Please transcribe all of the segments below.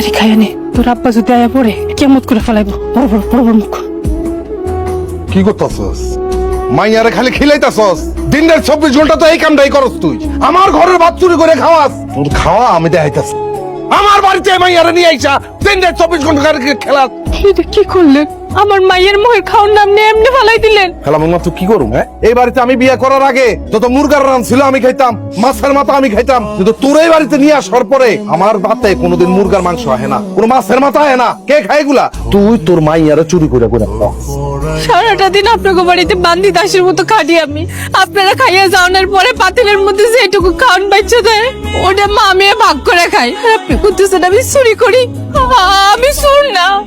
তাড়াতাড়ি খাইয়া নে। তোর আব্বা যদি আয়া পড়ে কেমত করে ফেলাইবো? বড় বড় বড় বড় মুখ। কি করতাছস? মাইয়ারে খালি খিলাইতাছস। দিনের চব্বিশ ঘণ্টা তো এই কামটাই করস তুই। আমার ঘরের ভাত চুরি করে খাওয়াস। তোর খাওয়া আমি দেখাইতাছি। আমার বাড়িতে মাইয়ারে নিয়ে আইসা দিনের চব্বিশ ঘণ্টা খেলাস। কি করলেন? আমার মায়ের মুখের খাওয়ার নাম নিয়ে এমনি ফেলাই দিলেন। খেলা মামা তুই কি করুম হ্যাঁ? এই বাড়িতে আমি বিয়ে করার আগে যত মুরগার রান ছিল আমি খাইতাম মাছের মাথা আমি খাইতাম কিন্তু তোর এই বাড়িতে নিয়ে আসার পরে আমার ভাতে কোনোদিন মুরগার মাংস আহে না কোনো মাছের মাথা আহে না। কে খায় এগুলা? তুই তোর মাইয়ারে চুরি করে করে সারাটা দিন আপনাকে বাড়িতে বান্দি দাসের মতো খাটি আমি। আপনারা খাইয়া যাওয়ার পরে পাতিলের মধ্যে যেটুকু খাওয়ান বাচ্চা দেয় ওটা মা মেয়ে ভাগ করে খাই। আপনি করতেছেন আমি চুরি করি। আমি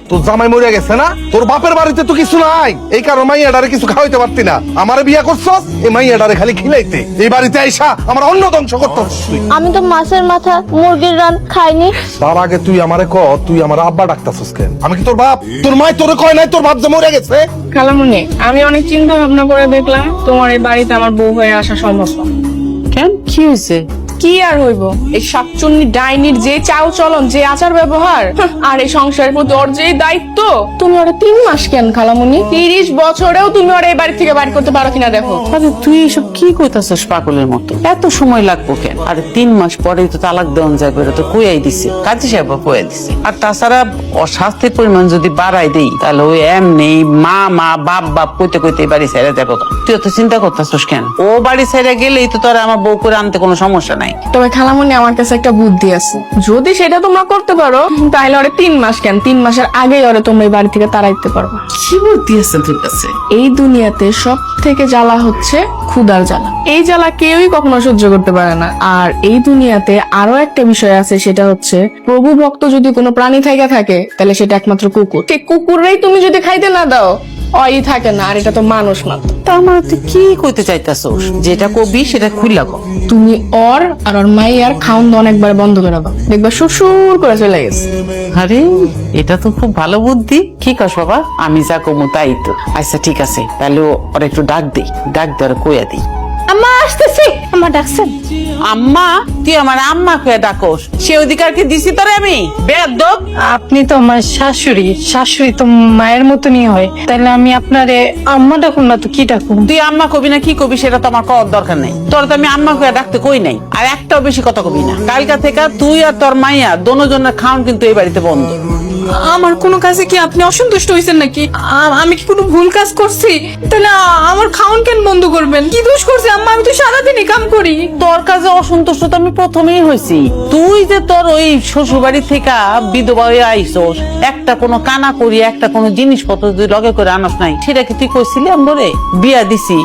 তোর জামাই মরে গেছে না? তোর বাপের বাড়িতে তো কিছু নাই। এই কারণে মাইয়াডারে কিছু খাওয়াইতে পারতি না। আমার বিয়া করছস? এই মাইয়াডারে খালি খিলাইতে। এই বাড়িতে আইসা আমার অন্ন ধ্বংস করতেছ তুই। আমি তো মাছের মাথা মুরগির রান খাইনি। তার আগে তুই আমারে ক তুই আমার আব্বা ডাকতাছস কেন? আমি কি তোর বাপ? তোর মাই তোরে কয় নাই তোর বাপ যে মরে গেছে? খালামুনি আমি অনেক চিন্তা ভাবনা করে দেখলাম তোমার এই বাড়িতে আমার বউ হয়ে আসা সম্ভব না। কেন? কি হয়েছে? কি আর হইব? এই শাকচুন্নি ডাইনির যে চাল চলন, যে আচার ব্যবহার, আর এই সংসারের প্রতি ওর যে দায়িত্ব, তুমি ওরা তিন মাস কেন খালামুনি? তিরিশ বছরেও তুমি ওরা এই বাড়ি থেকে বাড়ি করতে পারো কিনা দেখো। তুই এসব কি কইতাছস পাগলের মতো? এত সময় লাগবো কেন? আরে তিন মাস পরেই তো তালাক দেওয়ান যাবে এটা তো কুয়াই দিছে। কাজী সাহেব কইয়া দিছে। আর তাছাড়া অস্বাস্থ্যের পরিমাণ যদি বাড়াই দেই, তাহলে ওই এমনি মা মা, বাপ বাপ কইতে কইতে বাড়ি ছেড়ে যাব। তুই তো চিন্তা করতেছস কেন? ও বাড়ি ছেড়ে গেলেই তো তোর আমার বউ করে আনতে কোনো সমস্যা নাই। তবে খালামুনি আমার কাছে একটা বুদ্ধি আছে। যদি সেটা তোমরা করতে পারো তাহলে ওরে তিন মাস কেন? তিন মাসের আগেই ওরে তোমরা এই বাড়ি থেকে তাড়াইতে পারবা। কি বুদ্ধি আছে তোর কাছে? এই দুনিয়াতে সব থেকে জ্বালা হচ্ছে ক্ষুদার জ্বালা। এই জ্বালা কেউই কখনো সহ্য করতে পারে না। আর এই দুনিয়াতে আরও একটা বিষয় আছে সেটা হচ্ছে প্রভু ভক্ত যদি কোনো প্রাণী থেকে থাকে তাহলে সেটা একমাত্র কুকুর। সেই কুকুররাই তুমি যদি খাইতে না দাও অই থাকে না আর এটা তো মানুষ মাত্র। তার মানে তুই কি কইতে চাইতাছস? যেটা কবি সেটা খুললা কর তুমি অর আর ওর মাই আর খাউন দাও অনেকবার বন্ধ করে দাও। দেখবা শ্বশুর করে চলে গেছে। আরে এটা তো খুব ভালো বুদ্ধি। কি কস বাবা? আমি যা কমু তাই তো। আচ্ছা ঠিক আছে। তাহলে ওর একটু ডাক দেই ডাক দেওয়ার কইয়া দিই। আম্মা আসতেছি। আমার ডাকছেন। আম্মা তুই আমার আম্মা কয়ে ডাকোস। সে অধিকার কি দিছি তোরে আমি। বেয়াদব। আপনি তো আমার শাশুড়ি। শাশুড়ি তো মায়ের মতনই হয়। তাহলে আমি আপনারে আম্মা ডাকুন না তো কি ডাকুন? তুই আম্মা কবি না কি কবি সেটা তো আমার কওয়ার দরকার নেই। তোর তো আমি আম্মা কয়ে ডাকতে কই নাই। আর একটাও বেশি কথা কবি না। কালকা থেকে তুই আর তোর মাইয়া দোনোজনের খাওন কিন্তু এই বাড়িতে বন্ধ। আমার কোনো কাজে কি আপনি অসন্তুষ্ট হয়েছেন নাকি? আ- আমি কি কোনো ভুল কাজ করছি? তাহলে আ- আমার খাওন কেন বন্ধ করবেন? কি দোষ করছি আমি তো সারাদিনই কাম করি। তোর কাছে অসন্তুষ্ট তো আমি প্রথমেই হয়েছি। তুই যে তোর ওই শ্বশুর বাড়ি থেকে বিধবা হয়ে আইসোস, একটা কোনো কানা করি, একটা কোনো জিনিসপত্র তুই লগে করে আনস নাই সেটা কি তুই কইছিলি আমি বিয়া দিছি।